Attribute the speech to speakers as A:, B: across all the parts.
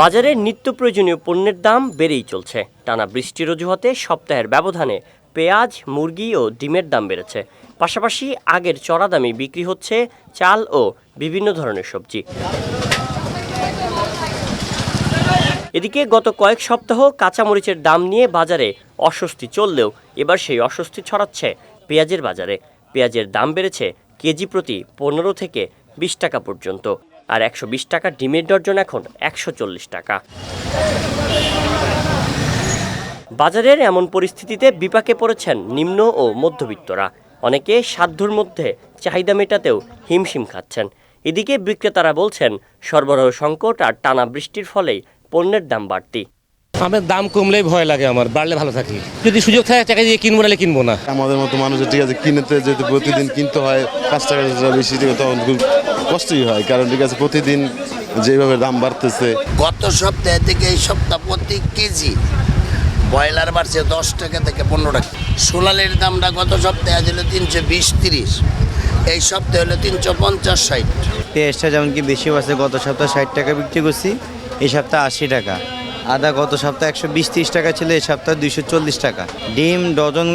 A: বাজারে নিত্য প্রয়োজনীয় পণ্যের দাম বেড়েই চলছে। টানা বৃষ্টির অজুহাতে সপ্তাহের ব্যবধানে পেঁয়াজ, মুরগি ও ডিমের দাম বেড়েছে। পাশাপাশি আগের চড়া দামে বিক্রি হচ্ছে চাল ও বিভিন্ন ধরনের সবজি। এদিকে গত কয়েক সপ্তাহ কাঁচামরিচের দাম নিয়ে বাজারে অস্বস্তি চললেও এবার সেই অস্বস্তি ছড়াচ্ছে পেঁয়াজের বাজারে। পেঁয়াজের দাম বেড়েছে কেজি প্রতি পনেরো থেকে বিশ টাকা পর্যন্ত। আর একশো বিশ টাকা ডিমের ডর্জন এখন একশো চল্লিশ টাকা। বাজারের এমন পরিস্থিতিতে বিপাকে পড়েছেন নিম্ন ও মধ্যবিত্তরা। অনেকে সাধ্যর মধ্যে চাহিদা মেটাতেও হিমশিম খাচ্ছেন। এদিকে বিক্রেতারা বলছেন, সরবরাহ সংকট আর টানা বৃষ্টির ফলেই পণ্যের দাম বাড়তি।
B: আমার দাম কমলেই ভয় লাগে আমার বাড়লে ভালো থাকি। যদি সুযোগ থাকে টাকা দিয়ে কিনবো নাহলে কিনবো না।
C: আমাদের মতো মানুষের ঠিক আছে কিনতে যেতে প্রতিদিন কিনতে হয় পাঁচ টাকা বেশি থেকে তখন খুব কষ্টই হয়। কারণ ঠিক আছে প্রতিদিন যেভাবে দাম বাড়তেছে।
D: গত সপ্তাহ থেকে এই সপ্তাহ প্রতি কেজি ব্রয়লার বাড়ছে দশ টাকা থেকে পনেরো টাকা। সোনালির দামটা গত সপ্তাহে ছিল তিনশো বিশ তিরিশ। এই সপ্তাহে হলো তিনশো পঞ্চাশ ষাট।
E: পেঁয়াজটা যেমন কি বেশি বাড়ছে গত সপ্তাহে ষাট টাকা বিক্রি করছি এই সপ্তাহে আশি টাকা। আদা গত সপ্তাহে একশো বিশ, তিরিশ টাকা ছিল, এই সপ্তাহে দুইশো চল্লিশ টাকা। ডিম ডজন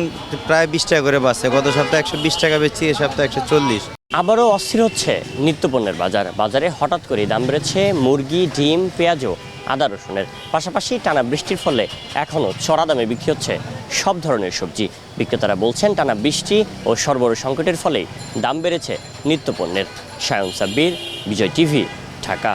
E: প্রায় বিশ টাকা করে বাড়ছে। গত সপ্তাহে একশো বিশ টাকা বেচছি এই সপ্তাহে একশো চল্লিশ।
A: আবারও অস্থির হচ্ছে নিত্যপণ্যের বাজার। বাজারে হঠাৎ করে দাম বেড়েছে মুরগি, ডিম, পেঁয়াজও, আদা রসুনের। পাশাপাশি টানা বৃষ্টির ফলে এখনও চড়া দামে বিক্রি হচ্ছে সব ধরনের সবজি। বিক্রেতারা বলছেন, টানা বৃষ্টি ও সরবরাহ সংকটের ফলেই দাম বেড়েছে নিত্যপণ্যের। সায়ন সাব্বির, বিজয় টিভি, ঢাকা।